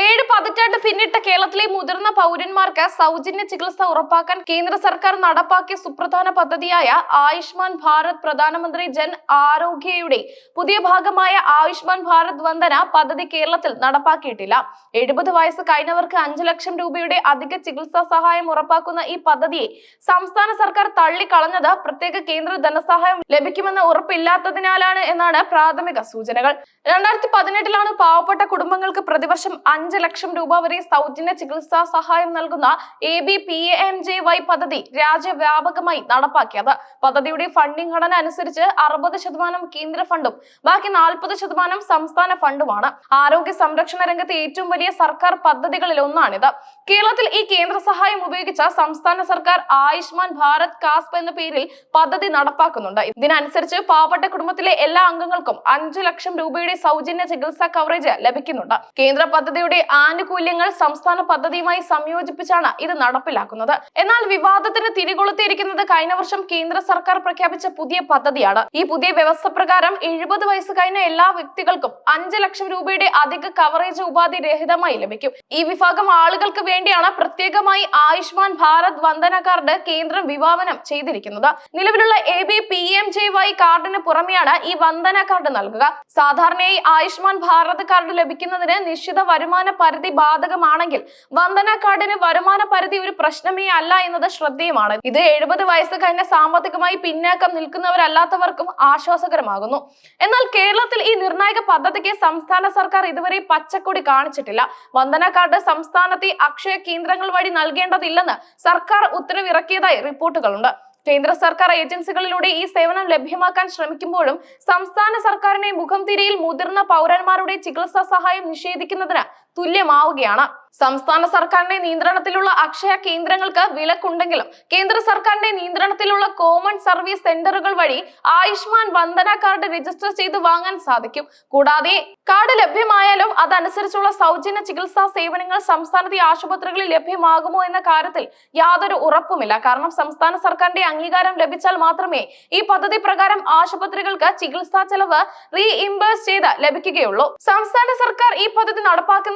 ഏഴ് പതിറ്റാണ്ട് പിന്നിട്ട കേരളത്തിലെ മുതിർന്ന പൗരന്മാർക്ക് സൗജന്യ ചികിത്സ ഉറപ്പാക്കാൻ കേന്ദ്ര സർക്കാർ നടപ്പാക്കിയ സുപ്രധാന പദ്ധതിയായ ആയുഷ്മാൻ ഭാരത് പ്രധാനമന്ത്രി ജൻ ആരോഗ്യയുടെ പുതിയ ഭാഗമായ ആയുഷ്മാൻ ഭാരത് വന്ദന പദ്ധതി കേരളത്തിൽ നടപ്പാക്കിയിട്ടില്ല. എഴുപത് വയസ്സ് കഴിഞ്ഞവർക്ക് അഞ്ചു ലക്ഷം രൂപയുടെ അധിക ചികിത്സാ സഹായം ഉറപ്പാക്കുന്ന ഈ പദ്ധതിയെ സംസ്ഥാന സർക്കാർ തള്ളിക്കളഞ്ഞത് പ്രത്യേക കേന്ദ്ര ധനസഹായം ലഭിക്കുമെന്ന ഉറപ്പില്ലാത്തതിനാലാണ് എന്നാണ് പ്രാഥമിക സൂചനകൾ. രണ്ടായിരത്തി പതിനെട്ടിലാണ് പാവപ്പെട്ട കുടുംബങ്ങൾക്ക് പ്രതിവർഷം അഞ്ച് ലക്ഷം രൂപ വരെ സൗജന്യ ചികിത്സാ സഹായം നൽകുന്ന A B P M J Y പദ്ധതി രാജ്യവ്യാപകമായി നടപ്പാക്കിയത്. പദ്ധതിയുടെ ഫണ്ടിംഗ് ഘടന അനുസരിച്ച് അറുപത് ശതമാനം കേന്ദ്ര ഫണ്ടും ബാക്കി നാൽപ്പത് ശതമാനം സംസ്ഥാന ഫണ്ടുമാണ്. ആരോഗ്യ സംരക്ഷണ രംഗത്തെ ഏറ്റവും വലിയ സർക്കാർ പദ്ധതികളിൽ ഒന്നാണിത്. കേരളത്തിൽ ഈ കേന്ദ്ര സഹായം ഉപയോഗിച്ച സംസ്ഥാന സർക്കാർ ആയുഷ്മാൻ ഭാരത് കാസ്പ് എന്ന പേരിൽ പദ്ധതി നടപ്പാക്കുന്നുണ്ട്. ഇതിനനുസരിച്ച് പാവപ്പെട്ട കുടുംബത്തിലെ എല്ലാ അംഗങ്ങൾക്കും അഞ്ചു ലക്ഷം രൂപയുടെ സൗജന്യ ചികിത്സാ കവറേജ് ലഭിക്കുന്നുണ്ട്. കേന്ദ്ര പദ്ധതിയുടെ ആനുകൂല്യങ്ങൾ സംസ്ഥാന പദ്ധതിയുമായി സംയോജിപ്പിച്ചാണ് ഇത് നടപ്പിലാക്കുന്നത്. എന്നാൽ വിവാദത്തിന് തിരികൊളുത്തിയിരിക്കുന്നത് കഴിഞ്ഞ വർഷം കേന്ദ്ര സർക്കാർ പ്രഖ്യാപിച്ച പുതിയ പദ്ധതിയാണ്. ഈ പുതിയ വ്യവസ്ഥ പ്രകാരം എഴുപത് വയസ്സ് കഴിഞ്ഞ എല്ലാ വ്യക്തികൾക്കും അഞ്ച് ലക്ഷം രൂപയുടെ അധിക കവറേജ് ഉപാധി രഹിതമായി ലഭിക്കും. ഈ വിഭാഗം ആളുകൾക്ക് വേണ്ടിയാണ് പ്രത്യേകമായി ആയുഷ്മാൻ ഭാരത് വന്ദന കാർഡ് കേന്ദ്രം വിഭാവനം ചെയ്തിരിക്കുന്നത്. നിലവിലുള്ള A B P M J Y കാർഡിന് പുറമെയാണ് ഈ വന്ദന കാർഡ് നൽകുക. സാധാരണയായി ആയുഷ്മാൻ ഭാരത് കാർഡ് ലഭിക്കുന്നതിന് നിശ്ചിത വരുമാന പരിധി ബാധകമാണെങ്കിൽ വന്ദന കാർഡിന് വരുമാന പരിധി ഒരു പ്രശ്നമേ അല്ല എന്നത് ശ്രദ്ധേയമാണ്. ഇത് എഴുപത് വയസ്സ് കഴിഞ്ഞ സാമ്പത്തികമായി പിന്നാക്കം നിൽക്കുന്നവരല്ലാത്തവർക്കും ആശ്വാസകരമാകുന്നു. എന്നാൽ കേരളത്തിൽ ഈ നിർണായക പദ്ധതിക്ക് സംസ്ഥാന സർക്കാർ ഇതുവരെ പച്ചക്കൊടി കാണിച്ചിട്ടില്ല. വന്ദന കാർഡ് സംസ്ഥാനത്തെ അക്ഷയ കേന്ദ്രങ്ങൾ വഴി നൽകേണ്ടതില്ലെന്ന് സർക്കാർ ഉത്തരവിറക്കിയതായി റിപ്പോർട്ടുകളുണ്ട്. കേന്ദ്ര സർക്കാർ ഏജൻസികളിലൂടെ ഈ സേവനം ലഭ്യമാക്കാൻ ശ്രമിക്കുമ്പോഴും സംസ്ഥാന സർക്കാരിനെ മുഖം തിരിയിൽ മുതിർന്ന പൗരന്മാരുടെ ചികിത്സാ സഹായം നിഷേധിക്കുന്നതിന് തുല്യമാവുകയാണ്. സംസ്ഥാന സർക്കാരിന്റെ നിയന്ത്രണത്തിലുള്ള അക്ഷയ കേന്ദ്രങ്ങൾക്ക് വിലക്കുണ്ടെങ്കിലും കേന്ദ്ര സർക്കാരിന്റെ നിയന്ത്രണത്തിലുള്ള കോമൺ സർവീസ് സെന്ററുകൾ വഴി ആയുഷ്മാൻ വന്ദന കാർഡ് രജിസ്റ്റർ ചെയ്ത് വാങ്ങാൻ സാധിക്കും. കൂടാതെ കാർഡ് ലഭ്യമായാലും അതനുസരിച്ചുള്ള സൗജന്യ ചികിത്സാ സേവനങ്ങൾ സംസ്ഥാനത്തെ ആശുപത്രികളിൽ ലഭ്യമാകുമോ എന്ന കാര്യത്തിൽ യാതൊരു ഉറപ്പുമില്ല. കാരണം സംസ്ഥാന സർക്കാരിന്റെ അംഗീകാരം ലഭിച്ചാൽ മാത്രമേ ഈ പദ്ധതി പ്രകാരം ആശുപത്രികൾക്ക് ചികിത്സാ ചെലവ് റീഇംബേഴ്സ് ചെയ്ത് ലഭിക്കുകയുള്ളൂ. സംസ്ഥാന സർക്കാർ ഈ പദ്ധതി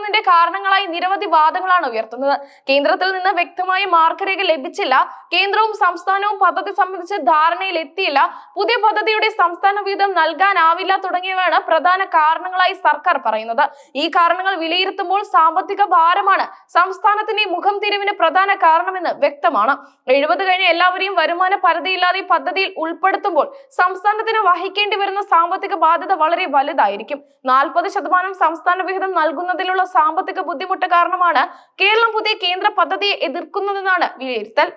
നടപ്പാക്കുന്നതിന്റെ കാരണങ്ങളായി നിരവധി വാദങ്ങളാണ് ഉയർത്തുന്നത്. കേന്ദ്രത്തിൽ നിന്ന് വ്യക്തമായ മാർഗരേഖ ലഭിച്ചില്ല. കേന്ദ്രവും സംസ്ഥാനവും പദ്ധതി സംബന്ധിച്ച് ധാരണയിൽ എത്തിയില്ല. പുതിയ പദ്ധതിയുടെ സംസ്ഥാന വീതം നൽകാനാവില്ല തുടങ്ങിയവയാണ് പ്രധാന കാരണങ്ങളായി സർക്കാർ പറയുന്നത്. ഈ കാരണങ്ങൾ വിലയിരുത്തുമ്പോൾ സാമ്പത്തിക ഭാരമാണ് സംസ്ഥാനത്തിന്റെ മുഖം തിരിവിന് പ്രധാന കാരണമെന്ന് വ്യക്തമാണ്. എഴുപത് കഴിഞ്ഞ എല്ലാവരെയും വരുമാന പരിധിയില്ലാതെ പദ്ധതിയിൽ ഉൾപ്പെടുത്തുമ്പോൾ സംസ്ഥാനത്തിന് വഹിക്കേണ്ടി വരുന്ന സാമ്പത്തിക ബാധ്യത വളരെ വലുതായിരിക്കും. നാൽപ്പത് ശതമാനം സംസ്ഥാന വിഹിതം നൽകുന്നതിലുള്ള സാമ്പത്തിക ബുദ്ധിമുട്ട് കാരണമാണ് കേരളം പുതിയ കേന്ദ്ര പദ്ധതിയെ എതിർക്കുന്നതെന്നാണ് വിലയിരുത്തൽ.